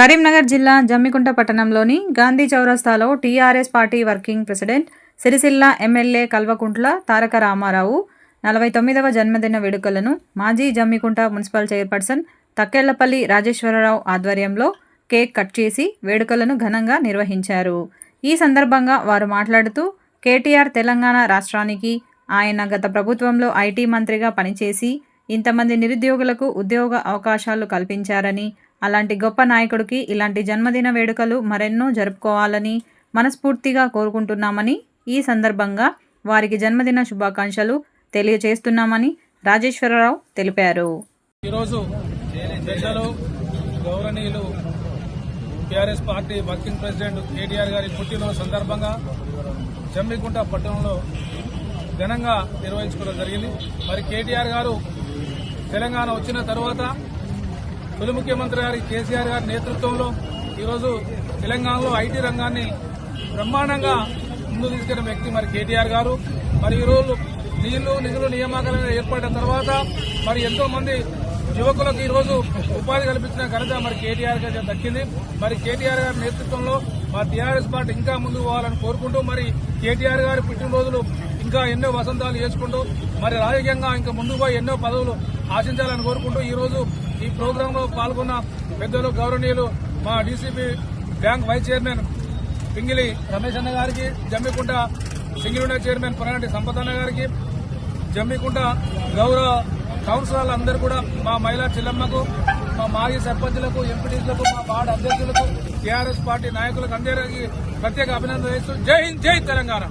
కరీంనగర్ జిల్లా జమ్మికుంట పట్టణంలోని గాంధీ చౌరస్తాలో TRS party working president Sircilla MLA Kalvakuntla Taraka Rama Rao నలభై తొమ్మిదవ జన్మదిన వేడుకలను మాజీ జమ్మికుంట మున్సిపల్ చైర్పర్సన్ తక్కెళ్ళపల్లి రాజేశ్వరరావు ఆధ్వర్యంలో కేక్ కట్ చేసి వేడుకలను ఘనంగా నిర్వహించారు. ఈ సందర్భంగా వారు మాట్లాడుతూ కేటీఆర్ తెలంగాణ రాష్ట్రానికి ఆయన గత ప్రభుత్వంలో ఐటీ మంత్రిగా పనిచేసి ఇంతమంది నిరుద్యోగులకు ఉద్యోగ అవకాశాలు కల్పించారని అలాంటి గొప్ప నాయకుడికి ఇలాంటి జన్మదిన వేడుకలు మరెన్నో జరుపుకోవాలని మనస్ఫూర్తిగా కోరుకుంటున్నామని ఈ సందర్భంగా వారికి జన్మదిన శుభాకాంక్షలు తెలియజేస్తున్నామని రాజేశ్వరరావు తెలిపారు. ఈరోజు పెద్దలు గౌరవనీయులు TRS party working president KTR గారి పుట్టినరోజు సందర్భంగా జమ్మికుంట పట్టణంలో ఘనంగా నిర్వహించుకోవడం జరిగింది. మరి కేటీఆర్ గారు తెలంగాణ వచ్చిన తర్వాత తొలి ముఖ్యమంత్రి గారి కేసీఆర్ గారి నేతృత్వంలో ఈరోజు తెలంగాణలో ఐటీ రంగాన్ని బ్రహ్మాండంగా ముందు తీసుకెళ్ళిన వ్యక్తి మరి కేటీఆర్ గారు. మరి ఈరోజు నీళ్ళు నిధులు నియామకాలు ఏర్పడిన తర్వాత మరి ఎంతో మంది యువకులకు ఈరోజు ఉపాధి కల్పించిన ఘనత మరి కేటీఆర్ గారికి దక్కింది. మరి కేటీఆర్ గారి నేతృత్వంలో మా టీఆర్ఎస్ పార్టీ ఇంకా ముందుకు పోవాలని కోరుకుంటూ మరి కేటీఆర్ గారి పుట్టినరోజులు ఇంకా ఎన్నో వసంతాలు చేసుకుంటూ మరి రాజకీయంగా ఇంకా ముందుకు పోయి ఎన్నో పదవులు ఆశించాలని కోరుకుంటూ ఈరోజు ఈ ప్రోగ్రామ్లో పాల్గొన్న పెద్దలు గౌరవనీయులు మా DCP bank vice chairman Pingili Ramesh అన్న గారికి జమ్మికుంట సింగిలుండ చైర్మన్ పొరనాటి సంపత్ అన్న గారికి జమ్మికుంట గౌరవ కౌన్సిలర్లు అందరూ కూడా మా మహిళా చెల్లమ్మకు మా మాజీ సర్పంచులకు ఎంపీటీలకు మా వార్డు అధ్యక్షులకు టీఆర్ఎస్ పార్టీ నాయకులకు అందరికీ ప్రత్యేక అభినందన చేస్తూ జై హింద్ జై తెలంగాణ.